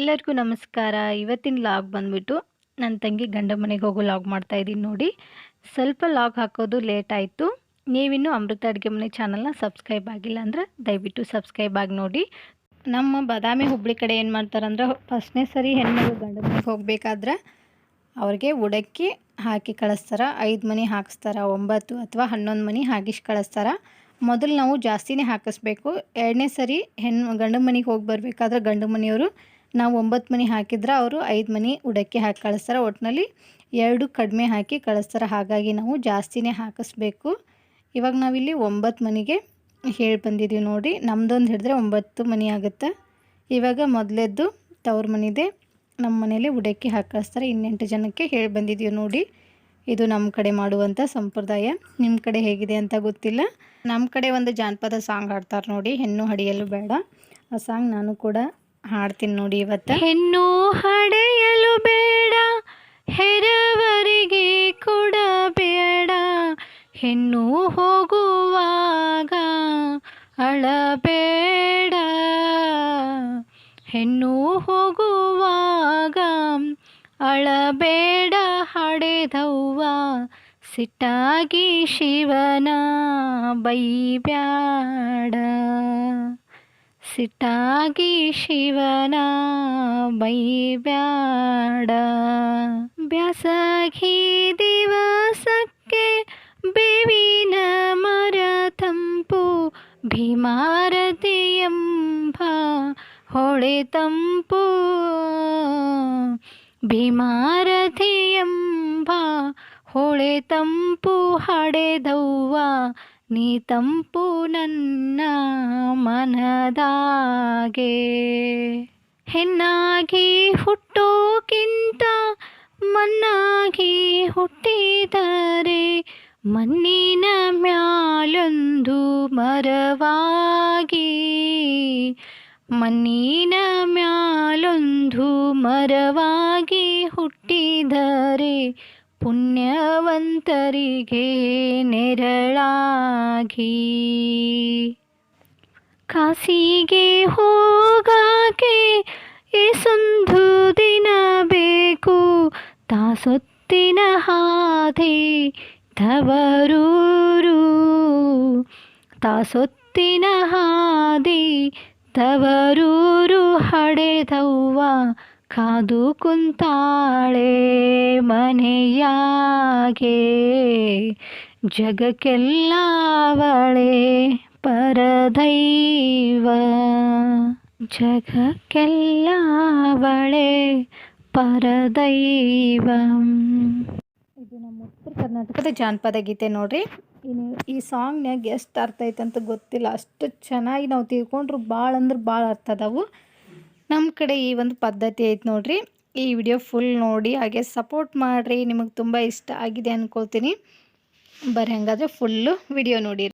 ಎಲ್ಲರಿಗೂ ನಮಸ್ಕಾರ. ಇವತ್ತಿನ ಲಾಗ್ ಬಂದ್ಬಿಟ್ಟು ನನ್ನ ತಂಗಿ ಗಂಡ ಮನೆಗೆ ಹೋಗೋ ಲಾಗ್ ಮಾಡ್ತಾ ಇದ್ದೀನಿ ನೋಡಿ. ಸ್ವಲ್ಪ ಲಾಗ್ ಹಾಕೋದು ಲೇಟ್ ಆಯಿತು. ನೀವಿನ್ನು ಅಮೃತ ಅಡುಗೆ ಮನೆ ಚಾನಲ್ನ ಸಬ್ಸ್ಕ್ರೈಬ್ ಆಗಿಲ್ಲ ಅಂದರೆ ದಯವಿಟ್ಟು ಸಬ್ಸ್ಕ್ರೈಬ್ ಆಗಿ ನೋಡಿ. ನಮ್ಮ ಬಾದಾಮಿ ಹುಬ್ಳಿ ಕಡೆ ಏನು ಮಾಡ್ತಾರಂದ್ರೆ ಫಸ್ಟ್ನೇ ಸರಿ ಹೆಣ್ಮಗಳು ಗಂಡ ಮನೆಗೆ ಹೋಗಬೇಕಾದ್ರೆ ಅವ್ರಿಗೆ ಉಡಕ್ಕಿ ಹಾಕಿ ಕಳಿಸ್ತಾರೆ. ಐದು ಮನೆ ಹಾಕಿಸ್ತಾರೆ, ಒಂಬತ್ತು ಅಥವಾ ಹನ್ನೊಂದು ಮನೆ ಹಾಕಿಸಿ ಕಳಿಸ್ತಾರೆ. ಮೊದಲು ನಾವು ಜಾಸ್ತಿನೇ ಹಾಕಿಸ್ಬೇಕು. ಎರಡನೇ ಸರಿ ಹೆಣ್ಣು ಗಂಡು ಮನೆಗೆ ಹೋಗಿ ಬರಬೇಕಾದ್ರೆ ಗಂಡು ಮನೆಯವರು ನಾವು ಒಂಬತ್ತು ಮನೆ ಹಾಕಿದ್ರೆ ಅವರು ಐದು ಮನೆ ಉಡಕ್ಕೆ ಹಾಕಿ, ಕಳಿಸ್ತಾರೆ. ಒಟ್ಟಿನಲ್ಲಿ ಎರಡು ಕಡಿಮೆ ಹಾಕಿ ಕಳಿಸ್ತಾರೆ. ಹಾಗಾಗಿ ನಾವು ಜಾಸ್ತಿನೇ ಹಾಕಿಸ್ಬೇಕು. ಇವಾಗ ನಾವಿಲ್ಲಿ ಒಂಬತ್ತು ಮನೆಗೆ ಹೇಳಿ ಬಂದಿದ್ದೀವಿ ನೋಡಿ. ನಮ್ಮದೊಂದು ಹಿಡಿದ್ರೆ ಒಂಬತ್ತು ಮನೆ ಆಗುತ್ತೆ. ಇವಾಗ ಮೊದಲೆದ್ದು ತವ್ರ ಮನಿದೆ. ನಮ್ಮ ಮನೇಲಿ ಉಡಕ್ಕೆ ಹಾಕಿ, ಕಳಿಸ್ತಾರೆ. ಇನ್ನೆಂಟು ಜನಕ್ಕೆ ಹೇಳಿ ಬಂದಿದ್ದೀವಿ ನೋಡಿ. ಇದು ನಮ್ಮ ಕಡೆ ಮಾಡುವಂಥ ಸಂಪ್ರದಾಯ. ನಿಮ್ಮ ಕಡೆ ಹೇಗಿದೆ ಅಂತ ಗೊತ್ತಿಲ್ಲ. ನಮ್ಮ ಕಡೆ ಒಂದು ಜಾನಪದ ಸಾಂಗ್ ಹಾಡ್ತಾರೆ ನೋಡಿ. ಹೆಣ್ಣು ಹಡಿಯಲು ಬೇಡ. ಆ ಸಾಂಗ್ ನಾನು ಕೂಡ ಹಾಡ್ತೀನಿ ನೋಡಿ ಇವತ್ತು. ಹೆಣ್ಣು ಹಡೆಯಲು ಬೇಡ, ಹೆರವರಿಗೆ ಕೊಡಬೇಡ ಹೆಣ್ಣು ಹೋಗುವಾಗ ಅಳಬೇಡ. ಹೆಣ್ಣು ಹೋಗುವಾಗ ಅಳಬೇಡ, ಹಡೆದವ್ವ ಸಿಟ್ಟಾಗಿ ಶಿವನ ಬೈಬ್ಯಾಡ. ಸಿಟ್ಟಾಗಿ ಶಿವನ ಬೈಬ್ಯಾಡ. ಬ್ಯಾಸಗಿ ದಿವಸಕ್ಕೆ ಬೇವಿನ ಮರ ತಂಪು ಭೀಮಾರತಿ ಎಂಬ ಹೊಳೆ ತಂಪು ಭೀಮಾರತಿ ಎಂಬ ಹೊಳೆ ತಂಪು ಹಡೆದವ್ವ ನೀ ತಂಪು ನನ್ನ ಮನದಾಗೆ. ಹೆಣ್ಣಾಗಿ ಹುಟ್ಟೋಕ್ಕಿಂತ ಮಣ್ಣಾಗಿ ಹುಟ್ಟಿದರೆ ಮಣ್ಣಿನ ಮ್ಯಾಲೊಂದು ಮರವಾಗಿ. ಮಣ್ಣಿನ ಮ್ಯಾಲೊಂದು ಮರವಾಗಿ ಹುಟ್ಟಿದರೆ ಪುಣ್ಯವಂತರಿಗೆ ನೆರಳಾಗಿ. ಕಾಸಿಗೆ ಹೋಗಾಕೆ ಎಸೊಂದು ದಿನ ಬೇಕು. ತಾಸೊತ್ತಿನ ಹಾದಿ ತವರೂರು. ತಾಸೊತ್ತಿನ ಹಾದಿ ತವರೂರು ಹಡೆದವ್ವ. ಕಾದು ಕುಂತಾಳೆ ಮನೆಯಾಗೆ, ಜಗಕ್ಕೆಲ್ಲವಳೆ ಪರದೈವ. ಜಗಕ್ಕೆಲ್ಲವಳೆ ಪರದೈವ. ಇದು ನಮ್ಮ ಉತ್ತರ ಕರ್ನಾಟಕದ ಜಾನಪದ ಗೀತೆ ನೋಡ್ರಿ. ಇನ್ನು ಈ ಸಾಂಗ್ನಾಗ ಎಷ್ಟು ಅರ್ಥ ಐತೆ ಅಂತ ಗೊತ್ತಿಲ್ಲ. ಅಷ್ಟು ಚೆನ್ನಾಗಿ ನಾವು ತಿಳ್ಕೊಂಡ್ರು ಭಾಳ ಅಂದ್ರೆ ಭಾಳ ಅರ್ಥ ಅದಾವು. ನಮ್ಮ ಕಡೆ ಈ ಒಂದು ಪದ್ಧತಿ ಐತೆ ನೋಡ್ರಿ. ಈ ವಿಡಿಯೋ ಫುಲ್ ನೋಡಿ, ಹಾಗೆ ಸಪೋರ್ಟ್ ಮಾಡಿರಿ. ನಿಮಗೆ ತುಂಬ ಇಷ್ಟ ಆಗಿದೆ ಅಂದ್ಕೊಳ್ತೀನಿ ಬರೀ ಹಂಗಾದ್ರೆ ಫುಲ್ಲು ವಿಡಿಯೋ ನೋಡಿ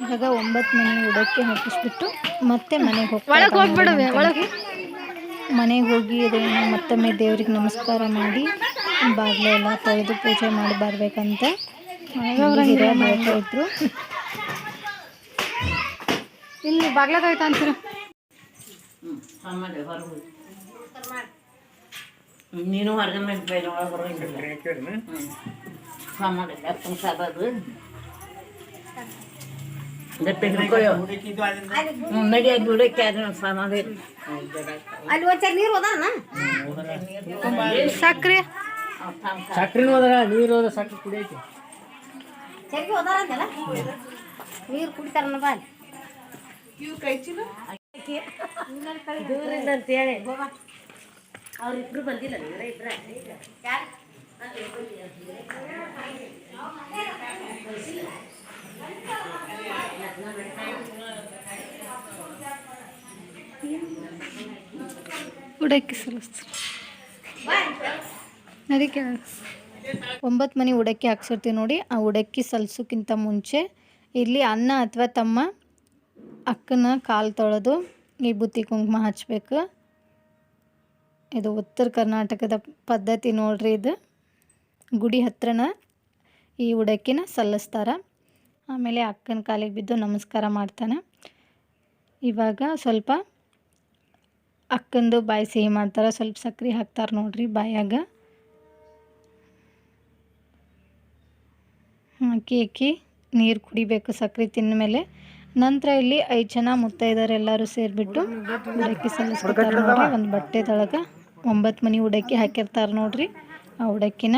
ಇವಾಗ ಒಂಬತ್ತು ಮನೆ ಉಡಕ್ಕೆ ಹಾಕಿಸ್ಬಿಟ್ಟು ಮತ್ತೆ ಮನೆಗೆ ಹೋಗ್ಬಿಡವೆ, ಒಳಗ್. ಮನೆಗೆ ಹೋಗಿ ಅದೇನೋ ಮತ್ತೊಮ್ಮೆ ದೇವ್ರಿಗೆ ನಮಸ್ಕಾರ ಮಾಡಿ ಬಾಗಿಲು ಎಲ್ಲ ತೊಳೆದು ಪೂಜೆ ಮಾಡಿ ಬರ್ಬೇಕಂತ ಹೇಳ್ತಾ ಇದ್ರು. ಇಲ್ಲಿ ಬಾಗ್ಲದೈತ ಅಂತೀರ? ನೀನು ಹೊರಗೆ ಮೇಲೆ ಬೇರೆ ಒಳಗೆ ಬರೋಂಗಿಲ್ಲ ಸಾಮಾನು ತುಂಬ ಸಾಲದು ಗಟ್ಟಿ ಹಿಡ್ಕೊಯೋ ಹ್ಞೂ ನಡಿ ಅದು ಬಿಡಕ್ಕೆ ಯಾರು ಸಾಮಾನು ಇಲ್ಲ ಅಲ್ಲಿ ಒಂದ್ಸರಿ ನೀರು ಹೋದಾನ ಸಕ್ರೆ. ಸಕ್ರಿನೂ ಹೋದ್ರ ನೀರು ಹೋದ ಸಕ್ರೆ ಕುಡಿಯೈತಿ ಚರಿಗೆ ಹೋದಾರ ಅಂತಲ್ಲ? ನೀರು ಕುಡಿತಾರ ಬಾ ದೂರಿಂದ ಅಂತೇಳಿ ಅವ್ರಿಬ್ರು ಬಂದಿಲ್ಲ ಇವರೇ ಇಬ್ರ. ಉಡಕ್ಕಿ ಸಲ್ಲಿಸ್ತಾರೆ ಅದಕ್ಕೆ ಒಂಬತ್ತು ಮನೆ ಉಡಕ್ಕಿ ಹಾಕ್ಸಿರ್ತೀವಿ ನೋಡಿ, ಆ ಉಡಕ್ಕಿ ಸಲ್ಸೋಕ್ಕಿಂತ ಮುಂಚೆ ಇಲ್ಲಿ ಅನ್ನ ಅಥವಾ ತಮ್ಮ ಅಕ್ಕನ ಕಾಲು ತೊಳೆದು ಈ ಬುತ್ತಿ ಕುಂಕುಮ ಹಚ್ಬೇಕು. ಇದು ಉತ್ತರ ಕರ್ನಾಟಕದ ಪದ್ಧತಿ ನೋಡ್ರಿ ಇದು. ಗುಡಿ ಹತ್ರನ ಈ ಉಡಕ್ಕಿನ ಸಲ್ಲಿಸ್ತಾರೆ. ಆಮೇಲೆ ಅಕ್ಕನ ಕಾಲಿಗೆ ಬಿದ್ದು ನಮಸ್ಕಾರ ಮಾಡ್ತಾನೆ. ಇವಾಗ ಸ್ವಲ್ಪ ಅಕ್ಕಂದು ಬಾಯಿ ಸಿಹಿ ಮಾಡ್ತಾರೆ, ಸ್ವಲ್ಪ ಸಕ್ಕರೆ ಹಾಕ್ತಾರೆ ನೋಡ್ರಿ ಬಾಯಾಗ. ಹಾಕಿ ಹಾಕಿ ನೀರು ಕುಡಿಬೇಕು ಸಕ್ಕರೆ ತಿಂದ ಮೇಲೆ. ನಂತರ ಇಲ್ಲಿ ಐದು ಜನ ಮುತ್ತೈದರು ಎಲ್ಲರೂ ಸೇರಿಬಿಟ್ಟು ಉಡಕ್ಕಿ ಸಲ್ಲಿಸ್ಕೊತಾರೆ ನೋಡ್ರಿ. ಒಂದು ಬಟ್ಟೆದೊಳಗೆ ಒಂಬತ್ತು ಮನೆ ಉಡಕ್ಕಿ ಹಾಕಿರ್ತಾರೆ ನೋಡ್ರಿ. ಆ ಉಡಕ್ಕಿನ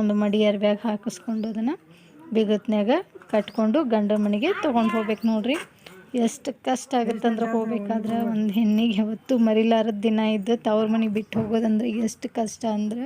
ಒಂದು ಮಡಿ ಅರ್ಬ್ಯಾಗ ಹಾಕಿಸ್ಕೊಂಡು ಅದನ್ನು ಬಿಗತ್ನ್ಯಾಗ ಕಟ್ಕೊಂಡು ಗಂಡ ಮನೆಗೆ ತೊಗೊಂಡು ಹೋಗ್ಬೇಕು ನೋಡ್ರಿ. ಎಷ್ಟು ಕಷ್ಟ ಆಗುತ್ತಂದ್ರೆ ಹೋಗ್ಬೇಕಾದ್ರೆ ಒಂದು ಹೆಣ್ಣಿಗೆ ಯಾವತ್ತು ಮರಿಲಾರದ ದಿನ ಇದ್ದು ತವ್ರ ಮನೆಗೆ ಬಿಟ್ಟು ಹೋಗೋದಂದ್ರೆ ಎಷ್ಟು ಕಷ್ಟ ಅಂದ್ರೆ.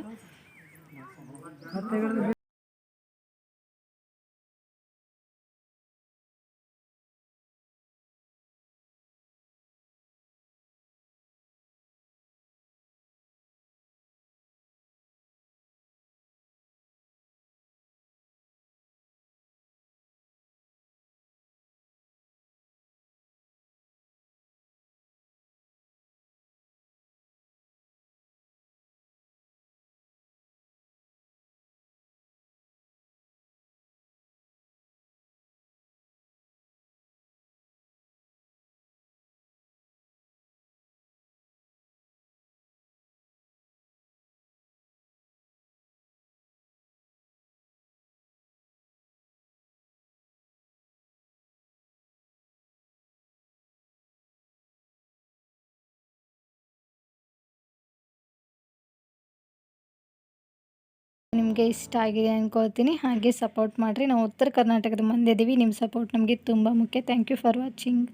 ನಿಮಗೆ ಇಷ್ಟ ಆಗಿದೆ ಅಂದ್ಕೊಳ್ತೀನಿ ಹಾಗೆ ಸಪೋರ್ಟ್ ಮಾಡಿರಿ. ನಾವು ಉತ್ತರ ಕರ್ನಾಟಕದ ಮಂದಿ ಇದ್ದೀವಿ ನಿಮ್ಮ ಸಪೋರ್ಟ್ ನಮಗೆ ತುಂಬ ಮುಖ್ಯ. Thank you for watching